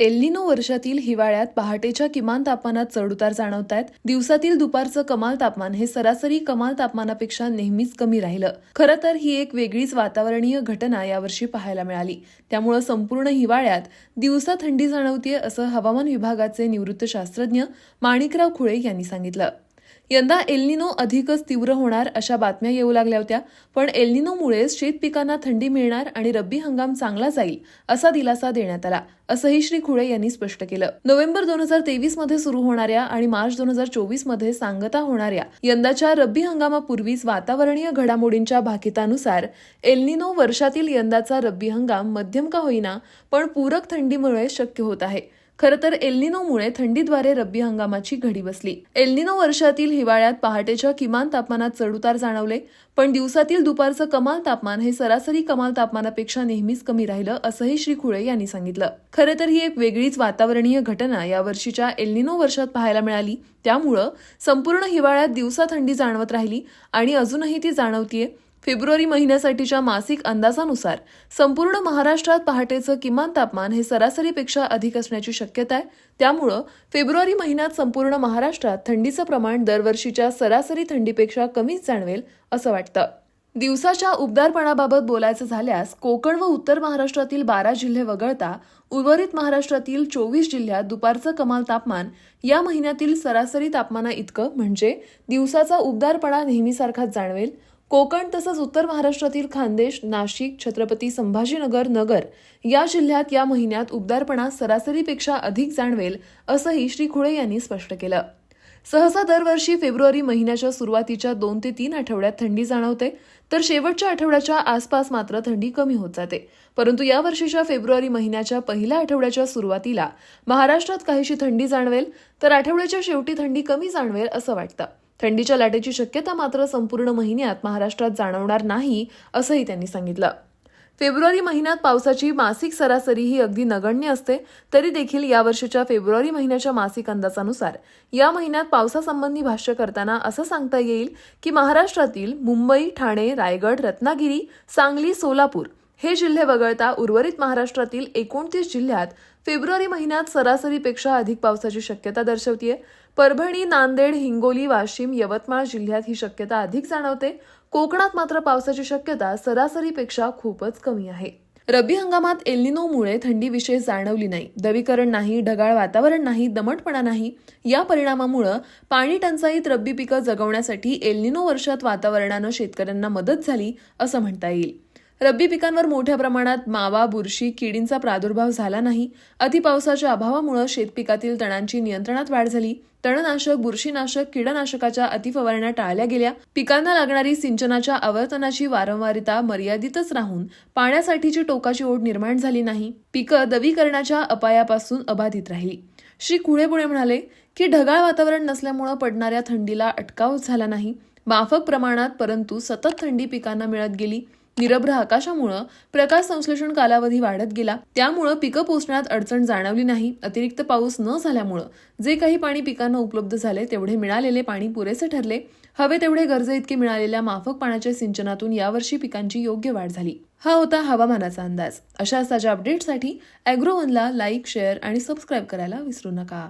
एल्लिनो वर्षातील हिवाळ्यात पहाटेच्या किमान तापमानात चढउतार जाणवत आहेत दिवसातील दुपारचं कमाल तापमान हे सरासरी कमाल तापमानापेक्षा नेहमीच कमी राहिलं. खरं तर ही एक वेगळीच वातावरणीय घटना यावर्षी पाहायला मिळाली. त्यामुळं संपूर्ण हिवाळ्यात दिवसा थंडी जाणवतीये असं हवामान विभागाचे निवृत्त शास्त्रज्ञ माणिकराव खुळे यांनी सांगितलं. यंदा एल्निनो अधिकच तीव्र होणार अशा बातम्या येऊ लागल्या होत्या पण एल्निनोमुळेच शेत पिकांना थंडी मिळणार आणि रब्बी हंगाम चांगला जाईल असा दिलासा देण्यात आला असंही श्री खुळे यांनी स्पष्ट केलं. नोव्हेंबर दोन हजार तेवीसमध्ये सुरू होणाऱ्या आणि मार्च दोन हजार चोवीसमध्ये सांगता होणाऱ्या यंदाच्या रब्बी हंगामापूर्वीच वातावरणीय घडामोडींच्या भाकितानुसार एल्निनो वर्षातील यंदाचा रब्बी हंगाम मध्यम का होईना पण पूरक थंडीमुळे शक्य होत आहे. खरं तर एल्निनोमुळे थंडीद्वारे रब्बी हंगामाची घडी बसली. एल्निनो वर्षातील हिवाळ्यात पहाटेच्या किमान तापमानात चढउतार जाणवले पण दिवसातील दुपारचं कमाल तापमान हे सरासरी कमाल तापमानापेक्षा नेहमीच कमी राहिलं असंही श्री खुळे यांनी सांगितलं. खरं तर ही एक वेगळीच वातावरणीय घटना या वर्षीच्या एल्निनो वर्षात पाहायला मिळाली. त्यामुळं संपूर्ण हिवाळ्यात दिवसा थंडी जाणवत राहिली आणि अजूनही ती जाणवतीये फेब्रुवारी महिन्यासाठीच्या मासिक अंदाजानुसार संपूर्ण महाराष्ट्रात पहाटेचं किमान तापमान हे सरासरीपेक्षा अधिक असण्याची शक्यता आहे. त्यामुळं फेब्रुवारी महिन्यात संपूर्ण महाराष्ट्रात थंडीचं प्रमाण दरवर्षीच्या सरासरी थंडीपेक्षा कमीच जाणवेल असं वाटतं. दिवसाच्या उबदारपणाबाबत बोलायचं झाल्यास कोकण व उत्तर महाराष्ट्रातील बारा जिल्हे वगळता उर्वरित महाराष्ट्रातील चोवीस जिल्ह्यात दुपारचं कमाल तापमान या महिन्यातील सरासरी तापमाना इतकं म्हणजे दिवसाचा उबदारपणा नेहमीसारखाच जाणवेल. कोकण तसंच उत्तर महाराष्ट्रातील खानदेश नाशिक छत्रपती संभाजीनगर नगर या जिल्ह्यात या महिन्यात उबदारपणा सरासरीपेक्षा अधिक जाणवेल असंही श्री खुळे यांनी स्पष्ट केलं. सहसा दरवर्षी फेब्रुवारी महिन्याच्या सुरुवातीच्या दोन ते तीन आठवड्यात थंडी जाणवते तर शेवटच्या आठवड्याच्या आसपास मात्र थंडी कमी होत जाते. परंतु या वर्षीच्या फेब्रुवारी महिन्याच्या पहिल्या आठवड्याच्या सुरुवातीला महाराष्ट्रात काहीशी थंडी जाणवेल तर आठवड्याच्या शेवटी थंडी कमी जाणवेल असं वाटतं. थंडीच्या लाटेची शक्यता मात्र संपूर्ण महिन्यात महाराष्ट्रात जाणवणार नाही असंही त्यांनी सांगितलं. फेब्रुवारी महिन्यात पावसाची मासिक सरासरी ही अगदी नगण्य असते तरी देखील यावर्षीच्या फेब्रुवारी महिन्याच्या मासिक अंदाजानुसार या महिन्यात पावसासंबंधी भाष्य करताना असं सांगता येईल की महाराष्ट्रातील मुंबई ठाणे रायगड रत्नागिरी सांगली सोलापूर हे जिल्हे वगळता उर्वरित महाराष्ट्रातील एकोणतीस जिल्ह्यात फेब्रुवारी महिन्यात सरासरीपेक्षा अधिक पावसाची शक्यता दर्शवतीये. परभणी नांदेड हिंगोली वाशिम यवतमाळ जिल्ह्यात ही शक्यता अधिक जाणवते. कोकणात मात्र पावसाची शक्यता सरासरीपेक्षा खूपच कमी आहे. रब्बी हंगामात एल्निनोमुळे थंडी विशेष जाणवली नाही. दवीकरण नाही ढगाळ वातावरण नाही दमटपणा नाही. या परिणामामुळं पाणी टंचाईत रब्बी पिकं जगवण्यासाठी एल्निनो वर्षात वातावरणानं शेतकऱ्यांना मदत झाली असं म्हणता येईल. रब्बी पिकांवर मोठ्या प्रमाणात मावा बुरशी किडींचा प्रादुर्भाव झाला नाही. अतिपावसाच्या अभावामुळे शेतपिकातील तणांची नियंत्रणात वाढ झाली. तणनाशक बुरशीनाशक कीडनाशकाच्या अतिफवारण्या टाळल्या गेल्या. पिकांना लागणारी सिंचनाच्या आवर्तनाची वारंवारिता मर्यादितच राहून पाण्यासाठीची टोकाची ओढ निर्माण झाली नाही. पिकं दवीकरणाच्या अपायापासून अबाधित राहिली. श्री कुळेपुळे म्हणाले की ढगाळ वातावरण नसल्यामुळं पडणाऱ्या थंडीला अटकाव झाला नाही. माफक प्रमाणात परंतु सतत थंडी पिकांना मिळत गेली. निरभ्र आकाशामुळं प्रकाश संश्लेषण कालावधी वाढत गेला. त्यामुळं पिकं पोचण्यात अडचण जाणवली नाही. अतिरिक्त पाऊस न झाल्यामुळं जे काही पाणी पिकांना उपलब्ध झाले तेवढे मिळालेले पाणी पुरेसे ठरले. हवे तेवढे गरजे इतके मिळालेल्या माफक पाण्याच्या सिंचनातून यावर्षी पिकांची योग्य वाढ झाली. हा होता हवामानाचा अंदाज. अशाच ताज्या अपडेटसाठी अॅग्रोवनला लाईक शेअर आणि सबस्क्राईब करायला विसरू नका.